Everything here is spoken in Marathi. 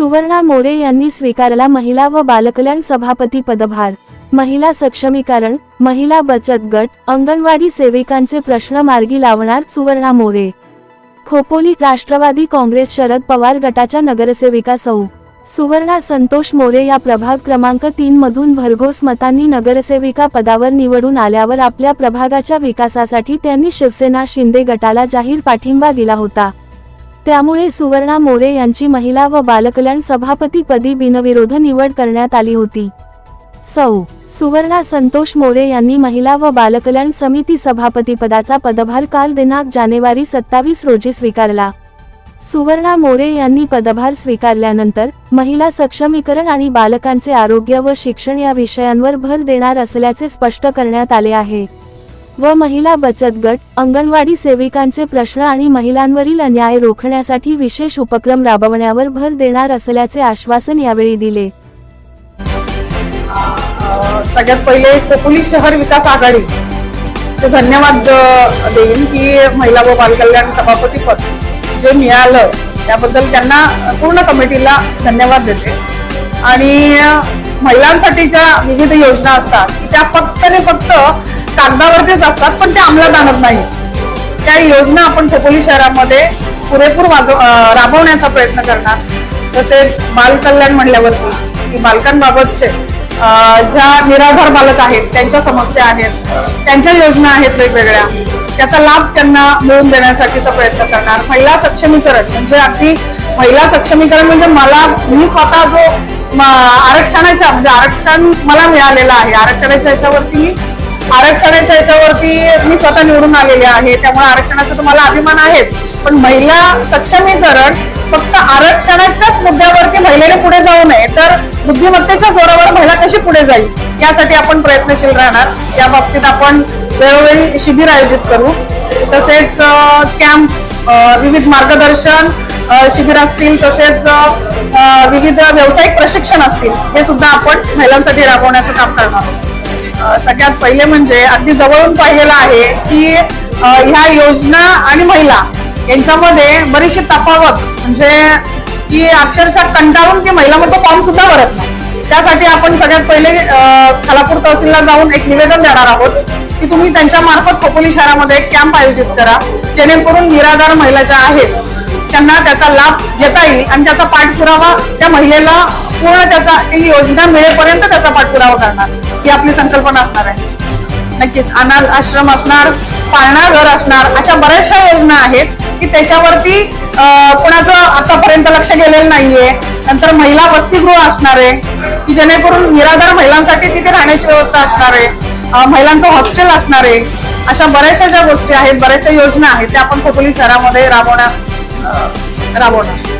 सुवर्णा मोरे यांनी स्वीकारला महिला व बालकल्याण सभापती पदभार. महिला सक्षमीकरण महिला बचत गट अंगणवाडी सेविकांचे प्रश्न मार्गी लावणार सुवर्णा मोरे. खोपोली राष्ट्रवादी काँग्रेस शरद पवार गटाच्या नगरसेविका सौ. सुवर्णा संतोष मोरे या प्रभाग क्रमांक तीन मधून भरघोस मतांनी नगरसेविका पदावर निवडून आल्यावर आपल्या प्रभागाच्या विकासासाठी त्यांनी शिवसेना शिंदे गटाला जाहीर पाठिंबा दिला होता. त्यामुळे सुवर्णा मोरे यांची महिला व बालकल्याण सभापतीपदी बिनविरोध निवड करण्यात आली होती. सौ. सुवर्णा संतोष मोरे यांनी महिला व बालकल्याण समिती सभापतीपदाचा पदभार काल दिनांक जानेवारी सत्तावीस रोजी स्वीकारला. सुवर्णा मोरे यांनी पदभार स्वीकारल्यानंतर महिला सक्षमीकरण आणि बालकांचे आरोग्य व शिक्षण या विषयांवर भर देणार असल्याचे स्पष्ट करण्यात आले आहे. व महिला बचत गट अंगणवाडी सेविकांचे प्रश्न आणि महिलांवरील अन्याय रोखण्यासाठी विशेष उपक्रम राबवण्यावर भर देणार असल्याचे आश्वासन यावेळी दिले. सगळ्यात पहिले खोपोली शहर विकास आघाडी. ते धन्यवाद देईन की महिला व बालकल्याण सभापती पद जे मिळालं त्याबद्दल त्यांना पूर्ण कमिटीला धन्यवाद देते. आणि महिलांसाठी ज्या विविध योजना असतात त्या फक्त आणि फक्त कागदावरतीच असतात पण ते अंमलात आणत नाही. त्या योजना आपण खोपोली शहरामध्ये पुरेपूर वाजव राबवण्याचा प्रयत्न करणार. तसेच बालकल्याण म्हणल्यावरती की बालकांबाबतचे ज्या निराधार बालक आहेत त्यांच्या समस्या आहेत त्यांच्या योजना आहेत वेगवेगळ्या त्याचा लाभ त्यांना मिळवून देण्यासाठीचा प्रयत्न करणार. महिला सक्षमीकरण म्हणजे अगदी महिला सक्षमीकरण म्हणजे मला मी स्वतः जो आरक्षणाच्या म्हणजे आरक्षण मला मिळालेलं आहे आरक्षणाच्या ह्याच्यावरती आरक्षणाच्या याच्यावरती मी स्वतः निवडून आलेले आहे. त्यामुळे आरक्षणाचा तुम्हाला अभिमान आहेच. पण महिला सक्षमीकरण फक्त आरक्षणाच्याच मुद्द्यावरती महिलेने पुढे जाऊ नये तर बुद्धिमत्तेच्या जोरावर महिला कशी पुढे जाईल यासाठी आपण प्रयत्नशील राहणार. या बाबतीत आपण वेळोवेळी शिबिर आयोजित करू. तसेच कॅम्प विविध मार्गदर्शन शिबिर असतील तसेच विविध व्यावसायिक प्रशिक्षण असतील हे सुद्धा आपण महिलांसाठी राबवण्याचं काम करणार आहोत. सगळ्यात पहिले म्हणजे अगदी जवळून पाहिलेलं आहे की ह्या योजना आणि महिला यांच्यामध्ये बरीचशी तफावत म्हणजे की अक्षरशः कंटाळून की महिला मग तो फॉर्म सुद्धा भरत नाही. त्यासाठी आपण सगळ्यात पहिले खालापूर तहसीलला जाऊन एक निवेदन देणार आहोत की तुम्ही त्यांच्या मार्फत खोपोली शहरामध्ये एक कॅम्प आयोजित करा जेणेकरून निराधार महिला ज्या आहेत त्यांना त्याचा लाभ घेता येईल आणि त्याचा पाठपुरावा त्या महिलेला पूर्ण त्याचा योजना मिळेपर्यंत त्याचा पाठपुरावा करणार. ही आपली संकल्पना असणार आहे. नक्कीच अनाथ आश्रम असणार पाळणा घर असणार अशा बऱ्याचशा योजना आहेत की त्याच्यावरती अं, कोणाचं आतापर्यंत लक्ष गेलेलं नाहीये. नंतर महिला वसतिगृह असणार आहे की जेणेकरून निराधार महिलांसाठी तिथे राहण्याची व्यवस्था असणार आहे. महिलांचं हॉस्टेल असणार आहे. अशा बऱ्याचशा ज्या गोष्टी आहेत बऱ्याचशा योजना आहेत त्या आपण खोपोली शहरामध्ये राबवण्या राबवणार.